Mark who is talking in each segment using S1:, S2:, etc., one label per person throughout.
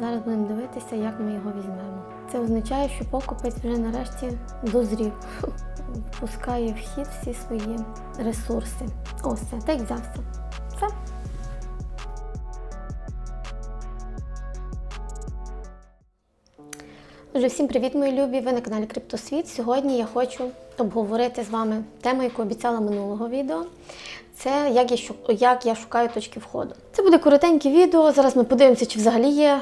S1: Зараз будемо дивитися, як ми його візьмемо. Це означає, що покупець вже нарешті дозрів, впускає в хід всі свої ресурси. Ось це, так взявся. Все. Отже, всім привіт, мої любі! Ви на каналі Криптосвіт. Сьогодні я хочу обговорити з вами тему, яку обіцяла минулого відео. Це як я, як я шукаю точки входу. Це буде коротеньке відео. Зараз ми подивимося, чи взагалі є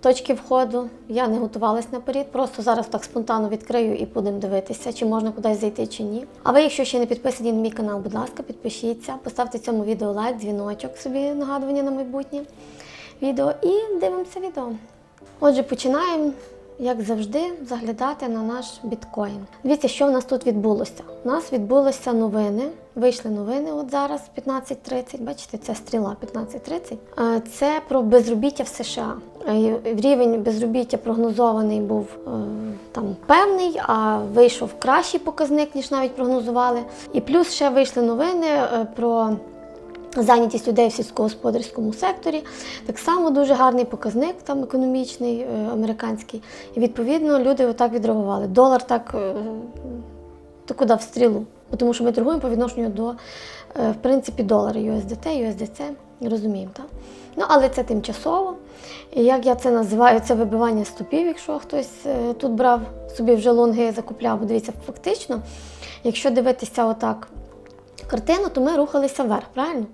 S1: точки входу. Я не готувалась наперед, просто зараз так спонтанно відкрию і будемо дивитися, чи можна кудись зайти, чи ні. А ви, якщо ще не підписані на мій канал, будь ласка, підпишіться, поставте цьому відео лайк, дзвіночок собі нагадування на майбутнє відео і дивимося відео. Отже, починаємо, як завжди, заглядати на наш біткоін. Дивіться, що в нас тут відбулося. У нас відбулися новини. Вийшли новини от зараз 15.30. Бачите, це стріла 15.30. Е, Це про безробіття в США. Е, Рівень безробіття прогнозований був е, там певний, а вийшов кращий показник, ніж навіть прогнозували. І плюс ще вийшли новини про Зайнятість людей в сільськогосподарському секторі так само дуже гарний показник, там економічний, е, американський. І відповідно люди отак відреагували. Долар так е, то куди в стрілу. Тому що ми торгуємо по відношенню до е, в принципі долара USDT, USDC, розуміємо, так? Ну, але це тимчасово. І як я це називаю, це вибивання стопів, якщо хтось тут брав собі вже лонги закупляв, бо дивіться, фактично, якщо дивитися отак картину, то ми рухалися вверх, правильно?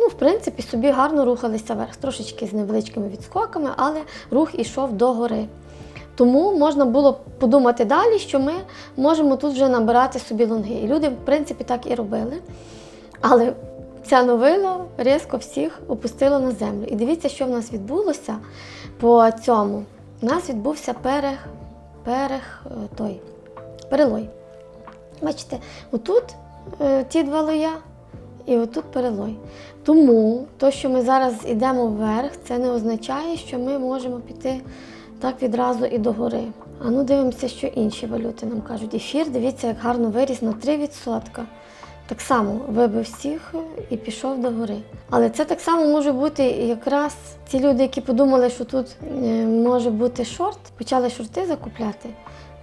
S1: Ну, в принципі, собі гарно рухалися вверх, трошечки з невеличкими відскоками, але рух ішов догори. Тому можна було подумати далі, що ми можемо тут вже набирати собі лонги. І люди, в принципі, так і робили. Але ця новина різко всіх опустила на землю. І дивіться, що в нас відбулося по цьому. У нас відбувся перег, перег е, той, перелой. Бачите, отут ті два лоя і отут перелой. Тому то, що ми зараз йдемо вверх, це не означає, що ми можемо піти так відразу і догори. А ну дивимося, що інші валюти нам кажуть. Ефір, дивіться, як гарно виріс на 3%. Так само вибив всіх і пішов до гори. Але це так само може бути якраз ті люди, які подумали, що тут е, може бути шорт, почали шорти закупляти.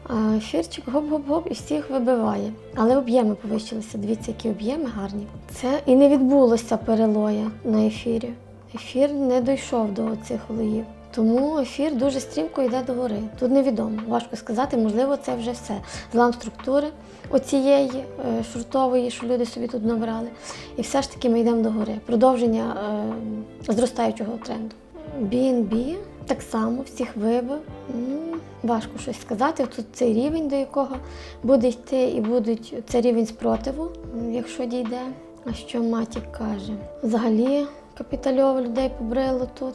S1: А ефірчик гоп-гоп-гоп і всіх вибиває. Але об'єми повищилися. Дивіться, які об'єми гарні. Це і не відбулося перелоя на ефірі. Ефір не дійшов до цих лоїв. Тому ефір дуже стрімко йде до гори. Тут невідомо. Важко сказати, можливо, це вже все. Злам структури оцієї е, шортової, що люди собі тут набрали. І все ж таки ми йдемо до гори. Продовження е, зростаючого тренду. BNB так само всіх вибив. Ну, важко щось сказати. Тут цей рівень, до якого буде йти, і будуть це рівень спротиву, якщо дійде. А що Матік каже? Взагалі капітальово людей побрило тут.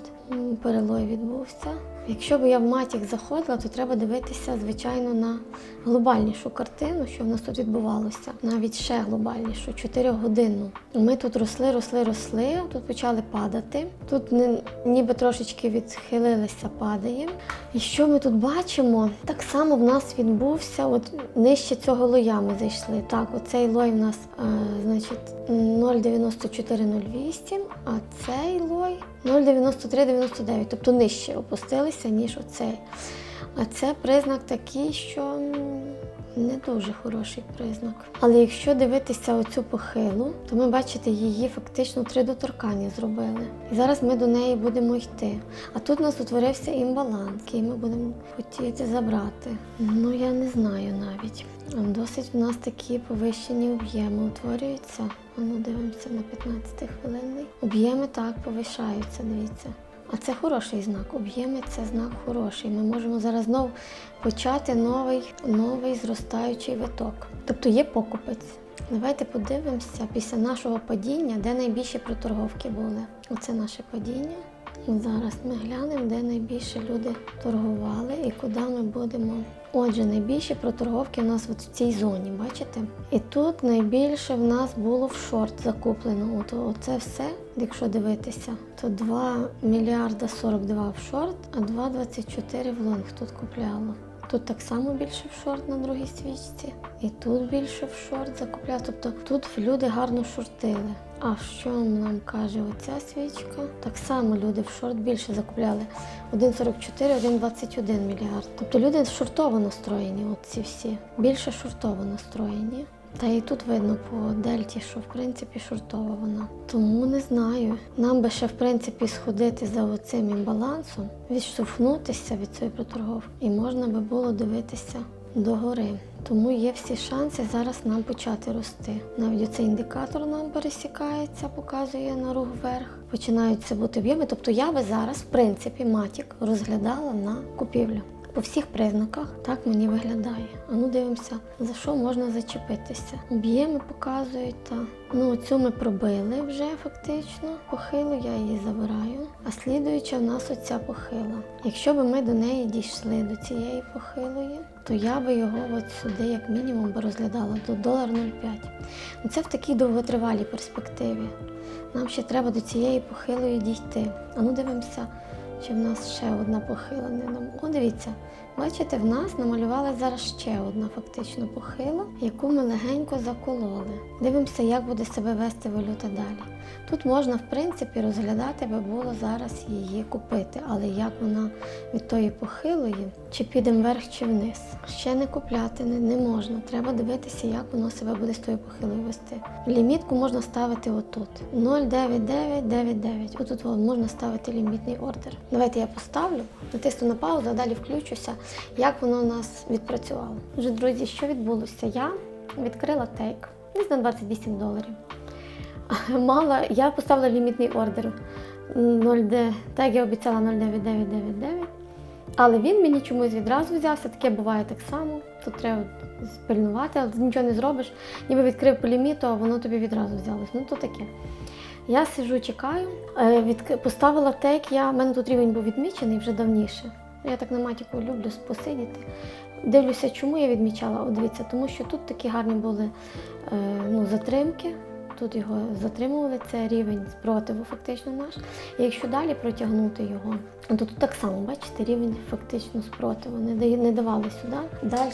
S1: Перелой відбувся. Якщо б я в Матік заходила, то треба дивитися, звичайно, на глобальнішу картину, що в нас тут відбувалося. Навіть ще глобальнішу, 4 годинну. Ми тут росли, росли, росли, тут почали падати. Тут не, ніби трошечки відхилилися, падає. І що ми тут бачимо? Так само в нас відбувся, от нижче цього лоя ми зайшли. Так, оцей лой в нас, е, значить, 0,9408, а цей лой 0,9399, тобто нижче опустилися, ніж оцей. А це признак такий, що не дуже хороший признак. Але якщо дивитися оцю похилу, то ми бачите, її фактично три доторкання зробили. І зараз ми до неї будемо йти. А тут у нас утворився імбаланс, який ми будемо хотіти забрати. Ну я не знаю навіть. Досить в нас такі повищені об'єми утворюються. А ну дивимося на 15 хвилинний. Об'єми так повишаються, дивіться. А це хороший знак. Об'єми це знак хороший. Ми можемо зараз знову почати новий, новий зростаючий виток. Тобто є покупець. Давайте подивимося після нашого падіння, де найбільші проторговки були. Оце наше падіння. І зараз ми глянемо, де найбільше люди торгували і куди ми будемо. Отже, найбільші проторговки у нас от в цій зоні, бачите? І тут найбільше в нас було в шорт закуплено. От оце все, якщо дивитися, то 2 мільярда 42 в шорт, а 2,24 в лонг тут купляло. Тут так само більше в шорт на другій свічці. І тут більше в шорт закупляли. Тобто тут люди гарно шортили. А що нам каже оця свічка? Так само люди в шорт більше закупляли 1,44, 1,21 мільярд. Тобто люди шортово настроєні, от ці всі. Більше шортово настроєні. Та і тут видно по дельті, що в принципі шортова вона. Тому не знаю. Нам би ще в принципі сходити за оцим імбалансом, відштовхнутися від цієї проторговки, і можна би було дивитися догори. Тому є всі шанси зараз нам почати рости. Навіть оцей індикатор нам пересікається, показує на рух вверх. Починаються бути об'єми. Тобто я би зараз, в принципі, матік розглядала на купівлю. По всіх признаках так мені виглядає. А ну дивимося, за що можна зачепитися. Об'єми показують та ну цю ми пробили вже фактично. Похилу я її забираю. А слідуюча в нас оця похила. Якщо б ми до неї дійшли до цієї похилої, то я би його от сюди, як мінімум, би розглядала до долар 0,5. Ну, Це в такій довготривалій перспективі. Нам ще треба до цієї похилої дійти. А ну дивимося. Чи в нас ще одна похила не нам? О, дивіться, бачите, в нас намалювалася зараз ще одна фактично похила, яку ми легенько закололи. Дивимося, як буде себе вести валюта далі. Тут можна, в принципі, розглядати би було зараз її купити, але як вона від тої похилої, чи підемо вверх, чи вниз. Ще не купляти не, не можна. Треба дивитися, як воно себе буде з тою похилою вести. Лімітку можна ставити отут. 0,9999. Отут можна ставити лімітний ордер. Давайте я поставлю, натисну на паузу, а далі включуся, як воно у нас відпрацювало. Отже, друзі, що відбулося? Я відкрила тейк десь на 28 доларів. Мала, я поставила лімітний ордер 0,9, так як я обіцяла 0,9999. Але він мені чомусь відразу взявся, таке буває так само. Тут треба спильнувати, але ти нічого не зробиш. Ніби відкрив по ліміту, а воно тобі відразу взялось. Ну то таке. Я сижу, чекаю. Е, Від... Поставила тейк, я... в мене тут рівень був відмічений вже давніше. Я так на матіку люблю посидіти. Дивлюся, чому я відмічала. От дивіться, тому що тут такі гарні були е, ну, затримки. Тут його затримували, це рівень спротиву фактично наш. І якщо далі протягнути його, то тут так само, бачите, рівень фактично спротиву. Не давали сюди далі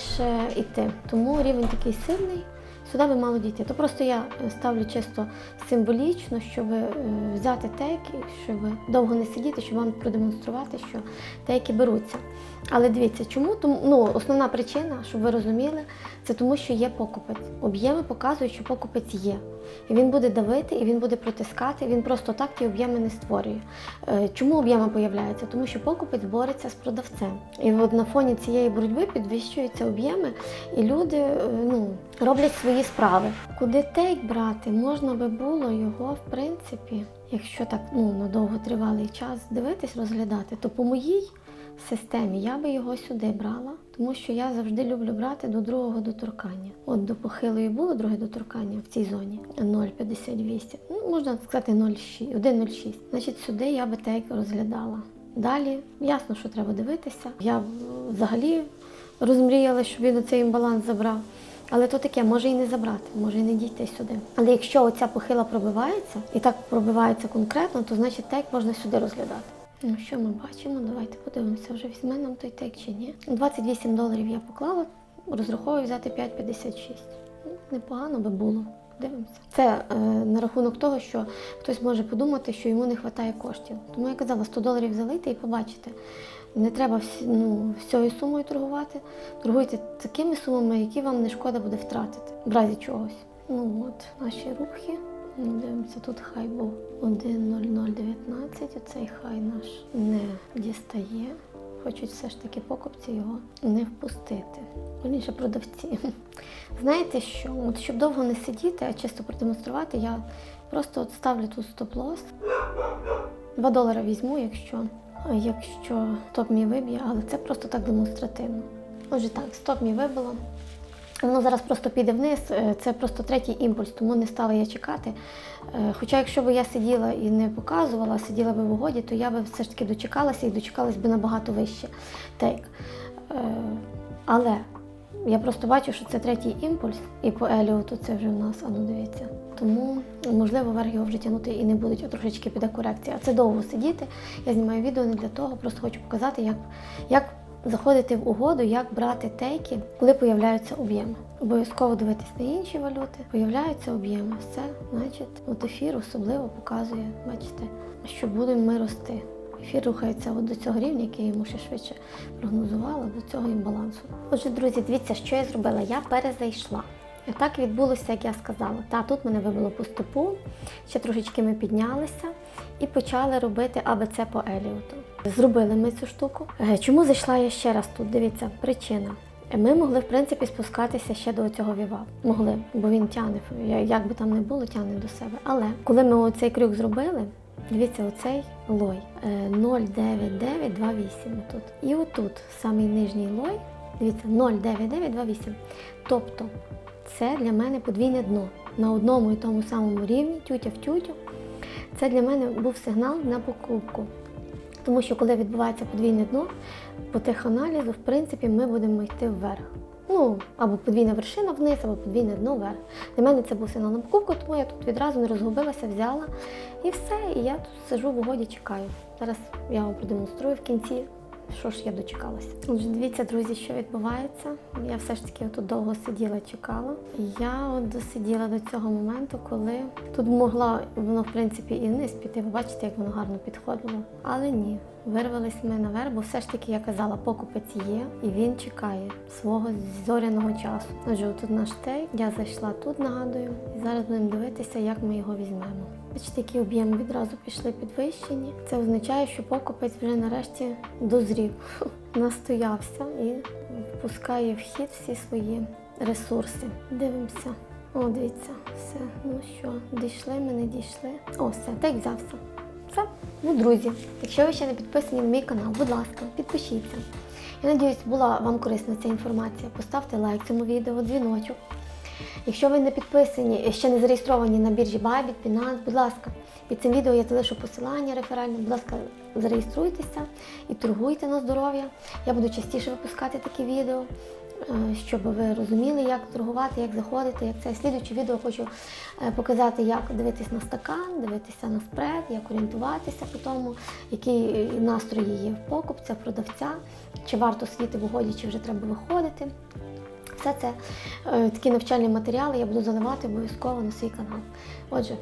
S1: йти. Тому рівень такий сильний. Сюди би мало дійти. То просто я е, ставлю чисто символічно, щоб е, взяти теки, щоб довго не сидіти, щоб вам продемонструвати, що теки беруться. Але дивіться, чому? Тому, ну, основна причина, щоб ви розуміли, це тому, що є покупець. Об'єми показують, що покупець є. І він буде давити, і він буде протискати, він просто так ті об'єми не створює. Е, Чому об'єми появляються? Тому що покупець бореться з продавцем. І от на фоні цієї боротьби підвищуються об'єми, і люди ну, роблять свої справи. Куди тейк брати, можна би було його, в принципі, якщо так ну, на довготривалий час дивитись, розглядати, то по моїй системі я би його сюди брала, тому що я завжди люблю брати до другого доторкання. От до похилої було друге доторкання в цій зоні 0,58. Ну, можна сказати 0,6, 1,06. Значить, сюди я би тейк розглядала. Далі ясно, що треба дивитися. Я взагалі розмріяла, щоб він оцей імбаланс забрав. Але то таке, може і не забрати, може і не дійти сюди. Але якщо оця похила пробивається, і так пробивається конкретно, то значить тейк можна сюди розглядати. Ну що ми бачимо? Давайте подивимося, вже візьме нам той тейк чи ні. 28 доларів я поклала, розраховую взяти 5,56. Ну, Непогано би було. Дивимося. Це е, на рахунок того, що хтось може подумати, що йому не вистачає коштів. Тому я казала, 100 доларів залити і побачите. Не треба ну, всією сумою торгувати. Торгуйте такими сумами, які вам не шкода буде втратити, в разі чогось. Ну от, наші рухи. Ну, дивимося, тут хай був 1.0019, оцей хай наш не дістає. Хочуть все ж таки покупці його не впустити. Вірніше продавці. Знаєте що? От щоб довго не сидіти, а чисто продемонструвати, я просто от ставлю тут стоп-лосс. 2 долари візьму, якщо, якщо стоп мій виб'є, але це просто так демонстративно. Отже, так, стоп мій вибило. Воно зараз просто піде вниз, е, це просто третій імпульс, тому не стала я чекати. Е, Хоча, якщо б я сиділа і не показувала, сиділа би в угоді, то я би все ж таки дочекалася і дочекалась би набагато вище тейк. Е, Але я просто бачу, що це третій імпульс, і по Еліоту це вже в нас, а ну дивіться. Тому можливо вверх його вже тягнути і не будуть, а трошечки піде корекція. А це довго сидіти. Я знімаю відео не для того, просто хочу показати, як, як заходити в угоду, як брати тейки, коли появляються об'єми. Обов'язково дивитись на інші валюти, появляються об'єми. Все, значить, от ефір особливо показує, бачите, що будемо ми рости. Ефір рухається от до цього рівня, який йому ще швидше прогнозувала, до цього імбалансу. Отже, друзі, дивіться, що я зробила. Я перезайшла. І так відбулося, як я сказала. Та тут мене вибило по стопу, ще трошечки ми піднялися і почали робити АБЦ по Еліоту. Зробили ми цю штуку. Е, Чому зайшла я ще раз тут? Дивіться, причина. Е, Ми могли, в принципі, спускатися ще до цього віва. Могли, бо він тягне, як би там не було, тягне до себе. Але коли ми оцей крюк зробили, дивіться, оцей лой е, 09928 тут. І отут, самий нижній лой, дивіться, 09928. Тобто це для мене подвійне дно на одному і тому самому рівні, тютя в тютю. Це для мене був сигнал на покупку. Тому що коли відбувається подвійне дно, по теханалізу, в принципі, ми будемо йти вверх. Ну, або подвійна вершина вниз, або подвійне дно вверх. Для мене це був сигнал на покупку, тому я тут відразу не розгубилася, взяла і все. І я тут сижу в угоді, чекаю. Зараз я вам продемонструю в кінці, що ж я дочекалася. Отже, дивіться, друзі, що відбувається. Я все ж таки тут довго сиділа, чекала. Я от досиділа до цього моменту, коли тут могла воно, в принципі, і вниз піти. Ви бачите, як воно гарно підходило. Але ні. Вирвались ми наверх, бо все ж таки я казала, покупець є, і він чекає свого зоряного часу. Отже, тут наш тей. Я зайшла тут, нагадую, і зараз будемо дивитися, як ми його візьмемо. Бачите, які об'єми відразу пішли підвищені. Це означає, що покупець вже нарешті дозрів, настоявся і впускає в хід всі свої ресурси. Дивимося. О, дивіться, все. Ну що, дійшли ми, не дійшли. О, все, так взявся. Все. Ну, друзі, якщо ви ще не підписані на мій канал, будь ласка, підпишіться. Я надіюсь, була вам корисна ця інформація. Поставте лайк цьому відео, дзвіночок. Якщо ви не підписані, ще не зареєстровані на біржі Bybit, Binance, будь ласка, під цим відео я залишу посилання реферальне, будь ласка, зареєструйтеся і торгуйте на здоров'я. Я буду частіше випускати такі відео, е, щоб ви розуміли, як торгувати, як заходити, як це. Слідуюче відео хочу е, показати, як дивитись на стакан, дивитися на спред, як орієнтуватися по тому, які настрої є в покупця, продавця, чи варто сидіти в угоді, чи вже треба виходити. Все це е, такі навчальні матеріали я буду заливати обов'язково на свій канал. Отже,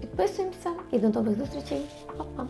S1: підписуємося і до нових зустрічей. Па-па!